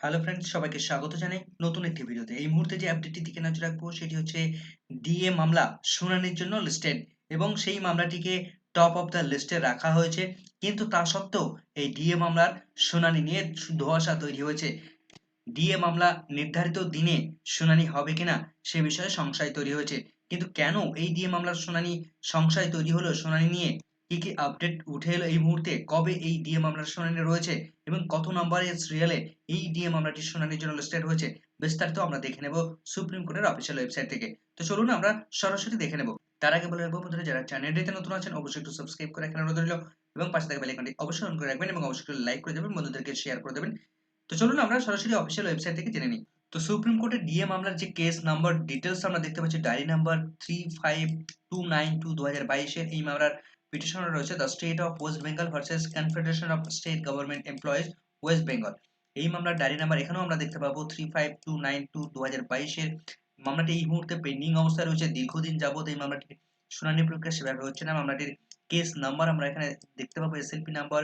Hello friends সবাইকে স্বাগত জানাই নতুন একটি ভিডিওতে। এই মুহূর্তে যে আপডেটটি দিকে নজর রাখব, সেটি হচ্ছে ডিএ মামলা শুনানির জন্য লিস্টেড এবং সেই মামলাটিকে টপ অফ দ্য লিস্টে রাখা হয়েছে। কিন্তু তা সত্ত্বেও এই ডিএ মামলার শুনানি নিয়ে ধোঁয়াশা তৈরি হয়েছে। ডিএ মামলা নির্ধারিত দিনে শুনানি হবে কিনা, সে বিষয়ে সংশয় তৈরি হয়েছে। কিন্তু কেন এই ডিএ মামলার শুনানি, সংশয় তৈরি হলো শুনানি নিয়ে? কি কি আপডেট উঠে এলো এই মুহূর্তে? কবে এই ডিএ মামলার শুনানি রয়েছে? এবং কত নম্বরের সিরিয়ালে এই ডিএ মামলাটি শুনানির জন্য লিস্টেড হয়েছে? বিস্তারিত আমরা দেখে নেব সুপ্রিম কোর্টের অফিসিয়াল ওয়েবসাইট থেকে। তো চলুন আমরা সরাসরি দেখে নেব। তার আগে বলে রাখব, বন্ধুরা, যারা চ্যানেলটিতে নতুন আছেন, অবশ্যই একটু সাবস্ক্রাইব করে এখানে অনুরোধ রইল এবং পাশে থাকা বেল আইকনটি অবশ্যই অন করে রাখবেন এবং অবশ্যই লাইক করে দেবেন, বন্ধুদেরকে শেয়ার করে দেবেন। তো চলুন আমরা সরাসরি অফিসিয়াল ওয়েবসাইট থেকে জেনে নিই। তো সুপ্রিম কোর্টের ডিএ মামলার যে কেস নাম্বার ডিটেলস আমরা দেখতে পাচ্ছি। Diary number three five two nine two দু হাজার বাইশের এই মামলার পিটিশনার রয়েছে the state of West Bengal versus confederation of state government employees West Bengal এই মামলার ডায়েরি নাম্বার এখানেও আমরা দেখতে পাবো three five two nine two দু হাজার বাইশের মামলাটি এই মুহূর্তে পেন্ডিং অবস্থায় রয়েছে, দীর্ঘদিন যাবত এই মামলাটি শুনানি প্রক্রিয়া সেভাবে হচ্ছে না। মামলাটির কেস নাম্বার আমরা এখানে দেখতে পাবো SLP number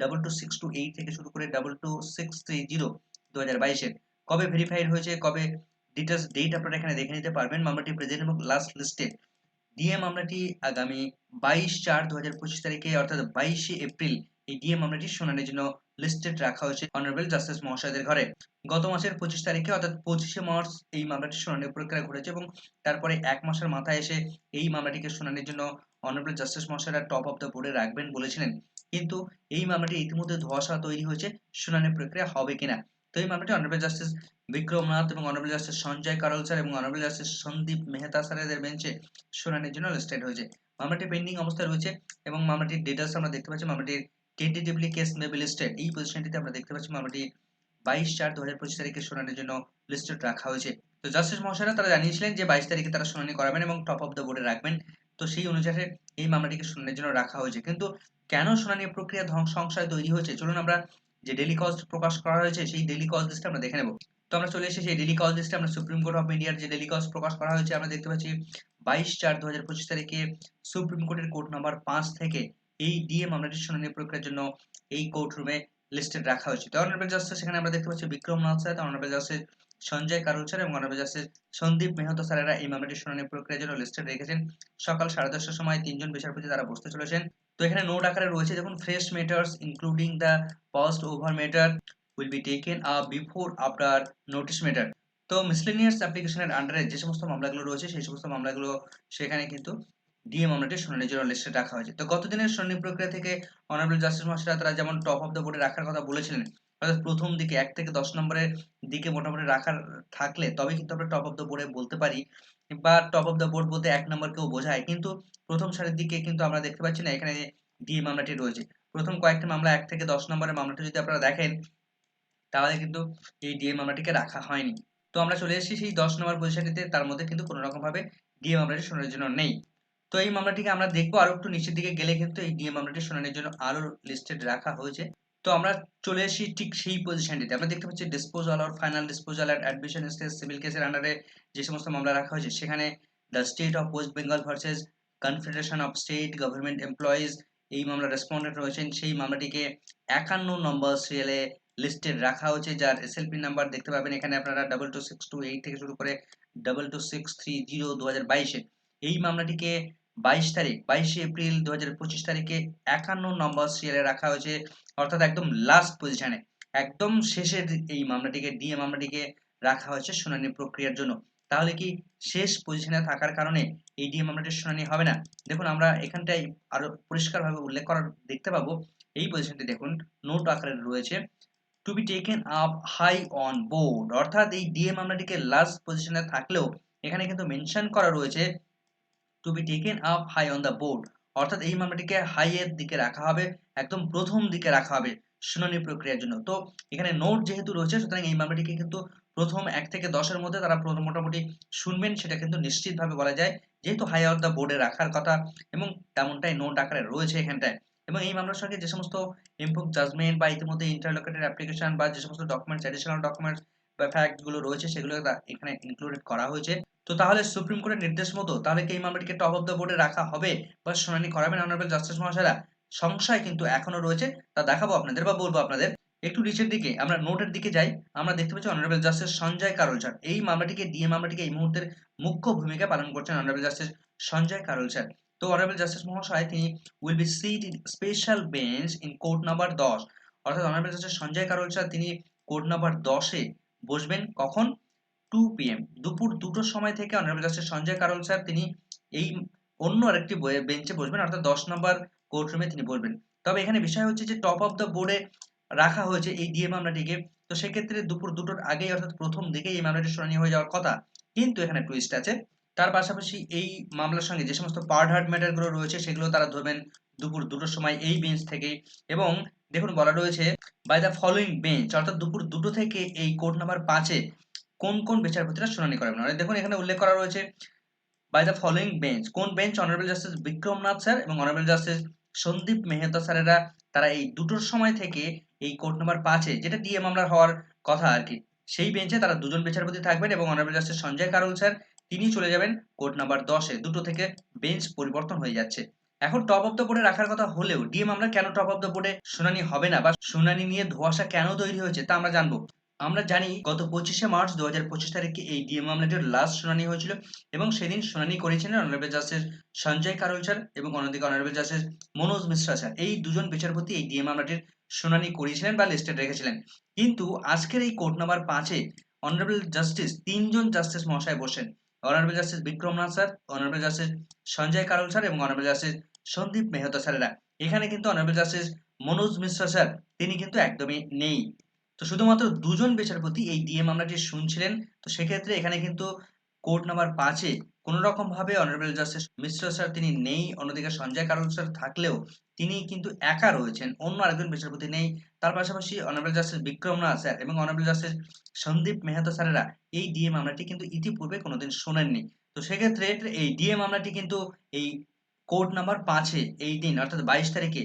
double two six two eight থেকে শুরু করে double two six three zero দু হাজার বাইশের কবে ভেরিফাইড হয়েছে, কবে ডিটেলস ডেট আপনারা এখানে দেখে নিতে পারবেন। মামলাটি প্রেজেন্ট এবং লাস্ট লিস্টে ডিএ মামলাটি আগামী বাইশ চার দু হাজার পঁচিশ তারিখে, অর্থাৎ বাইশে এপ্রিল, এই ডিএ মামলাটি শুনানির জন্য লিস্টেড রাখা হয়েছে অনারেবল জাস্টিস মহাশয়দের ঘরে। গত মাসের পঁচিশ তারিখে, অর্থাৎ পঁচিশে মার্চ, এই মামলাটি শুনানির প্রক্রিয়া ঘটেছে এবং তারপরে এক মাসের মাথায় এসে এই মামলাটিকে শুনানির জন্য অনারেবল জাস্টিস মহাশয়রা টপ অফ দ্য বোর্ডে রাখবেন বলেছিলেন। কিন্তু এই মামলাটি ইতিমধ্যে ধোয়াশা তৈরি হয়েছে শুনানি প্রক্রিয়া হবে কিনা। তো এই মামলাটি অনারেবল জাস্টিস বিক্রমনাথ এবং honourable justice Sanjay Karol sir এবং অনারেবল জাস্টিস সন্দীপ মেহতা স্যারেদের বেঞ্চে শুনানির জন্য লিস্টেড হয়েছে। মামলাটি পেন্ডিং অবস্থায় রয়েছে এবং মামলাটির ডিটেলস আমরা দেখতে পাচ্ছি। মামলাটির টেন্টেটিভলি কেস মেবি লিস্টেড এই পজিশনটিতে আমরা দেখতে পাচ্ছি মামলাটি বাইশ চার দু হাজার পঁচিশ তারিখে শুনানির জন্য লিস্টেড রাখা হয়েছে। তো জাস্টিস মহাশয়রা তারা জানিয়েছিলেন যে বাইশ তারিখে তারা শুনানি করাবেন এবং টপ অফ দ্য বোর্ডে রাখবেন। তো সেই অনুসারে এই মামলাটিকে শুনানির জন্য রাখা হয়েছে। কিন্তু কেন শুনানি প্রক্রিয়া ধ্বংস সংশয় তৈরি হয়েছে? চলুন আমরা যে ডেলি কস্ট প্রকাশ করা হয়েছে, সেই ডেলি কস্ট লিস্ট আমরা দেখে নেব। তো আমরা চলে এসেছি সেই ডেলি কস্ট লিস্টে আমরা সুপ্রিম কোর্ট অফ ইন্ডিয়ার যে ডেলি কস্ট প্রকাশ করা হয়েছে, আমরা দেখতে পাচ্ছি বাইশ চার দু হাজার পঁচিশ তারিখে সুপ্রিম কোর্টের কোর্ট নাম্বার পাঁচ থেকে এই ডিএ মামলাটির শুনানি প্রক্রিয়ার জন্য এই কোর্ট রুমে লিস্টেড রাখা হয়েছে। তো অনারেবল জাস্টিস সেখানে আমরা দেখতে পাচ্ছি Vikram Nath sir honourable justice Sanjay Karol sir এবং অনারেবল জাস্টিস সন্দীপ মেহতা স্যারেরা এই মামলাটির শুনানি প্রক্রিয়ার জন্য লিস্টেড রেখেছেন। সকাল সাড়ে দশটার সময় তিনজন বিচারপতি তারা বসতে চলেছেন। তো এখানে নোট আকারে রয়েছে দেখুন fresh matters including the past over matter will be taken up before after notice matter তো মিসলেনিয়াস অ্যাপ্লিকেশনের আন্ডারে যে সমস্ত মামলাগুলো রয়েছে, সেই সমস্ত মামলাগুলো সেখানে কিন্তু ডিএ মামলাটি শুনানির জন্য লিস্টে রাখা হয়েছে। তো গত দিনের শুনানি প্রক্রিয়া থেকে অনারেবল জাস্টিস মহাশয়রা তারা যেমন টপ অফ দ্য বোর্ডে রাখার কথা বলেছিলেন অর্থাৎ প্রথম দিকে এক থেকে দশ নম্বরের দিকে মোটামুটি রাখার থাকলে তবে কিন্তু আমরা টপ অফ দ্য বোর্ডে বলতে পারি বা টপ অফ দ্য বোর্ড বলতে এক নম্বরকেও বোঝায়। কিন্তু প্রথম সারির দিকে কিন্তু আমরা দেখতে পাচ্ছি না, এখানে ডিএ মামলাটি রয়েছে। প্রথম কয়েকটি মামলা এক থেকে দশ নম্বরের মামলাটি যদি আপনারা দেখেন, তাহলে কিন্তু এই ডিএ মামলাটিকে রাখা হয়নি। তো আমরা চলে এসেছি সেই দশ নম্বর পজিশনটিতে, তার মধ্যে কিন্তু কোনো রকম ভাবে ডিএ মামলাটি শোনার জন্য নেই। তো এই মামলাটিকে আমরা দেখব আরও একটু নিচের দিকে গেলে কিন্তু এই ডিএ মামলাটি শোনানোর জন্য আরও লিস্টেড রাখা হয়েছে। তো আমরা চলে এসেছি ঠিক সেই পজিশনটিতে আমরা দেখতে পাচ্ছি disposal R final disposal at admission stage civil কেসের আন্ডারে যে সমস্ত মামলা রাখা হয়েছে, সেখানে the state of West Bengal versus confederation of state government employees এই মামলা রেসপন্ডেন্ট রয়েছেন। সেই মামলাটিকে একান্ন নম্বর সিরিয়ালে লিস্টেড রাখা হয়েছে, যার এসএলপি নাম্বার দেখতে পাবেন এখানে আপনারা double two six two eight থেকে শুরু করে double two six three zero দু হাজার বাইশে এই মামলাটিকে বাইশ তারিখ, বাইশে এপ্রিল দু হাজার পঁচিশ তারিখে একান্ন নম্বর সিরিয়ালে রাখা হয়েছে, অর্থাৎ একদম লাস্ট পজিশনে একদম শেষের এই মামলাটিকে ডিএ মামলাটিকে রাখা হয়েছে শুনানি প্রক্রিয়ার জন্য। তাহলে কি শেষ পজিশনে থাকার কারণে এই ডিএ মামলাটির শুনানি হবে না? দেখুন, আমরা এখানটায় আরও পরিষ্কারভাবে উল্লেখ করা দেখতে পাবো। এই পজিশনটি দেখুন নোট আকারে রয়েছে to be taken up high on board অর্থাৎ এই ডিএ মামলাটিকে লাস্ট পজিশনে থাকলেও এখানে কিন্তু মেনশন করা রয়েছে to be taken up high on the board অর্থাৎ এই মামলাটিকে হাই এর দিকে রাখা হবে, একদম প্রথম দিকে রাখা হবে শুনানি প্রক্রিয়ার জন্য। তো এখানে নোট যেহেতু রয়েছে, সুতরাং এই মামলাটিকে কিন্তু প্রথম এক থেকে দশের মধ্যে তারা মোটামুটি শুনবেন, সেটা কিন্তু নিশ্চিতভাবে বলা যায়, যেহেতু হাই অন দ্য বোর্ডে রাখার কথা এবং তেমনটাই নোট আকারে রয়েছে এখানটায়। এবং এই মামলার সঙ্গে যে সমস্ত ইম্প্রুভ জাজমেন্ট বা ইতিমধ্যে ইন্টারলোকেটেড অ্যাপ্লিকেশন বা যে সমস্ত ডকুমেন্টস অ্যাডিশনাল ডকুমেন্টস বা ফ্যাক্টগুলো রয়েছে সেগুলো এখানে ইনক্লুডেড করা হয়েছে। তো তাহলে সুপ্রিম কোর্টের নির্দেশ মতো তাহলে কি এই মামলাটিকে টপ অফ দ্য বোর্ডে রাখা হবে বা শুনানি করাবেন অনারেবল জাস্টিস মহাশয়রা? সংশয় কিন্তু এখনও রয়েছে, তা দেখাবো আপনাদের বা বলব আপনাদের। একটু নিচের দিকে, আমরা নোটের দিকে যাই, আমরা দেখতে পাচ্ছি honourable justice Sanjay Karol sir এই মামলাটিকে ডিএ মামলাটিকে এই মুহূর্তের মুখ্য ভূমিকা পালন করছেন honourable justice Sanjay Karol sir তো অনারেবল জাস্টিস মহাশয়, তিনি will be sit in special bench in court number দশ। অর্থাৎ honourable justice Sanjay Karol sir তিনি কোর্ট নাম্বার দশে বসবেন কখন? টু পিএম দুপুর দুটোর সময় থেকে honourable justice Sanjay Karol sir, তিনি এই অন্য আরেকটি বেঞ্চে বসবেন, অর্থাৎ দশ নম্বর কোর্ট রুমে তিনি বসবেন। তবে এখানে বিষয় হচ্ছে যে টপ অফ দ্য বোর্ডে রাখা হয়েছে এই ডিএ মামলাটিকে। তো সেক্ষেত্রে দুপুর দুটোর আগেই, অর্থাৎ প্রথম দিকেই এই মামলাটি শুনানি হয়ে যাওয়ার কথা। কিন্তু এখানে টুইস্ট আছে। তার পাশাপাশি এই মামলার সঙ্গে যে সমস্ত পার্ট হার্ট ম্যাটারগুলো রয়েছে, সেগুলো তারা ধরবেন দুপুর দুটোর সময় এই বেঞ্চ থেকে। এবং দেখুন বলা রয়েছে বাই দ্য ফলোইং বেঞ্চ অর্থাৎ দুপুর দুটো থেকে এই কোর্ট নাম্বার পাঁচে কোন কোন বিচারপতিরা শুনানি করাবেন অর্থাৎ দেখুন এখানে উল্লেখ করা রয়েছে বাই দ্য ফলোইং বেঞ্চ কোন bench honourable justice Vikramnath sir এবং অনারেবল জাস্টিস সন্দীপ মেহতা স্যারেরা তারা এই দুটোর সময় থেকে এই কোর্ট নাম্বার পাঁচে, যেটা ডিএ মামলার হওয়ার কথা আর কি, সেই বেঞ্চে তারা দুজন বিচারপতি থাকবেন এবং honourable justice Sanjay Karol sir তিনি চলে যাবেন কোর্ট নাম্বার দশে, দুটো থেকে বেঞ্চ পরিবর্তন হয়ে যাচ্ছে। এখন টপ অফ দ্য বোর্ডে রাখার কথা হলেও ডিএ মামলা কেন টপ অফ দ্য বোর্ডে শুনানি হবে না বা শুনানি নিয়ে ধোঁয়াশা কেন তৈরি হয়েছে তা আমরা জানব। আমরা জানি গত পঁচিশে মার্চ দু হাজার পঁচিশ তারিখে এই ডিএ মামলাটির লাস্ট শুনানি হয়েছিল এবং সেদিন শুনানি করেছিলেন honourable justice Sanjay Karol sir এবং অন্যদিকে honourable justice Manoj Mishra sir. এই দুজন বিচারপতি এই ডিএ মামলাটির শুনানি করেছিলেন বা লিস্টেড রেখেছিলেন। কিন্তু আজকের এই কোর্ট নাম্বার পাঁচে অনারেবল জাস্টিস তিনজন জাস্টিস মহাশয় বসেন। Honourable justice Vikram Nath sir, honourable justice Sanjay Karol sir এবং অনারেবল জাস্টিস সন্দীপ মেহতা স্যারেরা। এখানে কিন্তু honourable justice Manoj Mishra sir, তিনি কিন্তু একদমই নেই। তো শুধুমাত্র দুজন বিচারপতি এই ডিএম আমরা যে শুনছিলেন, তো সেক্ষেত্রে এখানে কিন্তু কোর্ট নাম্বার পাঁচে কোনো রকম ভাবে অনারেবল জাস্টিস মিশ্র স্যার তিনি নেই। অন্যদিকে সঞ্জয় কারণ স্যার থাকলেও তিনি কিন্তু একা রয়েছেন। অন্য আরেকজন বিচারপতি নেই। তার পাশাপাশি অনারেবল জাস্টিস বিক্রমনাথ স্যার এবং অনারেবল জাস্টিস সন্দীপ মেহতা স্যারেরা এই ডিএ মামলাটি কিন্তু ইতিপূর্বে কোনোদিন শোনেননি। তো সেক্ষেত্রে এই ডিএ মামলাটি কিন্তু এই কোর্ট নাম্বার পাঁচে এই দিন, অর্থাৎ বাইশ তারিখে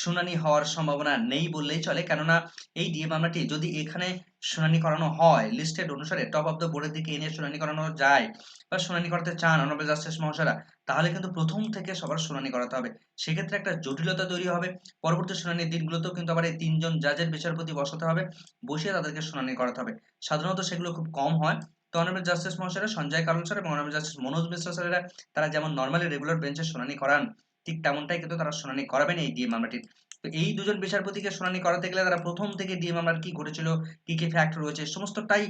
শুনানি হওয়ার সম্ভাবনা নেই বললেই চলে। কেননা এই ডিএ মামলাটি যদি এখানে শুনানি করানো হয় লিস্টেড অনুসারে টপ অফ দ্য বোর্ডের দিকে এনে শুনানি করানো যায় বা শুনানি করাতে চান অনারেবল জাস্টিস মহাশয়রা, তাহলে কিন্তু প্রথম থেকে সবার শুনানি করাতে হবে। সেক্ষেত্রে একটা জটিলতা তৈরি হবে। পরবর্তী শুনানির দিনগুলোতেও কিন্তু আবার এই তিনজন জাজের বিচারপতি বসাতে হবে, বসিয়ে তাদেরকে শুনানি করাতে হবে। সাধারণত সেগুলো খুব কম হয়। তো অনারেবল জাস্টিস মহাশয়রা, সঞ্জয় কারণ স্যার এবং অনারেবল জাস্টিস মনোজ মিশ্র স্যারেরা তারা যেমন নর্মালি রেগুলার বেঞ্চে শুনানি করান ঠিক তেমনটাই কিন্তু তারা শুনানি করাবেন এই ডিএ মামলাটির তো এই দুজন বিচারপতিকে শুনানি করাতে গেলে তারা প্রথম থেকে ডিএ মামলার কি ঘটেছিল, কি কি ফ্যাক্ট রয়েছে, সমস্তটাই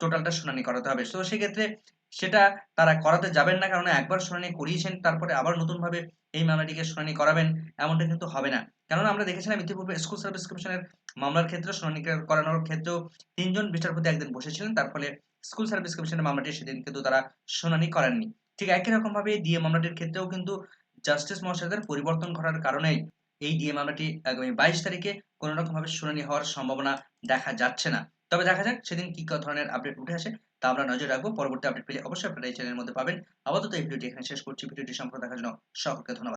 টোটালটা শুনানি করাতে হবে। তো সেক্ষেত্রে সেটা তারা করাতে যাবেন না, কারণ একবার শুনানি করিয়েছেন, তারপরে আবার নতুন ভাবে এই মামলাটিকে শুনানি করাবেন, এমনটা কিন্তু হবে না। কেননা আমরা দেখেছিলাম ইতিপূর্বে স্কুল সার্ভিস মামলার ক্ষেত্রে শুনানি করানোর ক্ষেত্রেও তিনজন বিচারপতি একদিন বসেছিলেন, তার ফলে স্কুল সার্ভিস কমিশনের মামলাটি সেদিন কিন্তু তারা শুনানি করেননি। ঠিক একই রকম ভাবে ডিএ মামলাটির ক্ষেত্রেও কিন্তু জাস্টিস মহাশয়দের পরিবর্তন করার কারণেই এই ডিএ মামলাটি আগামী বাইশ তারিখে কোনো রকম ভাবে শুনানি হওয়ার সম্ভাবনা দেখা যাচ্ছে না। তবে দেখা যাক সেদিন কি ধরনের আপডেট উঠে আসে তা আমরা নজর রাখব। পরবর্তী আপডেট পেলে অবশ্যই আপনারা এই চ্যানেলের মধ্যে পাবেন। আপাতত এই ভিডিওটি এখানে শেষ করছি। ভিডিওটি সম্পর্কে দেখার জন্য সকলকে ধন্যবাদ।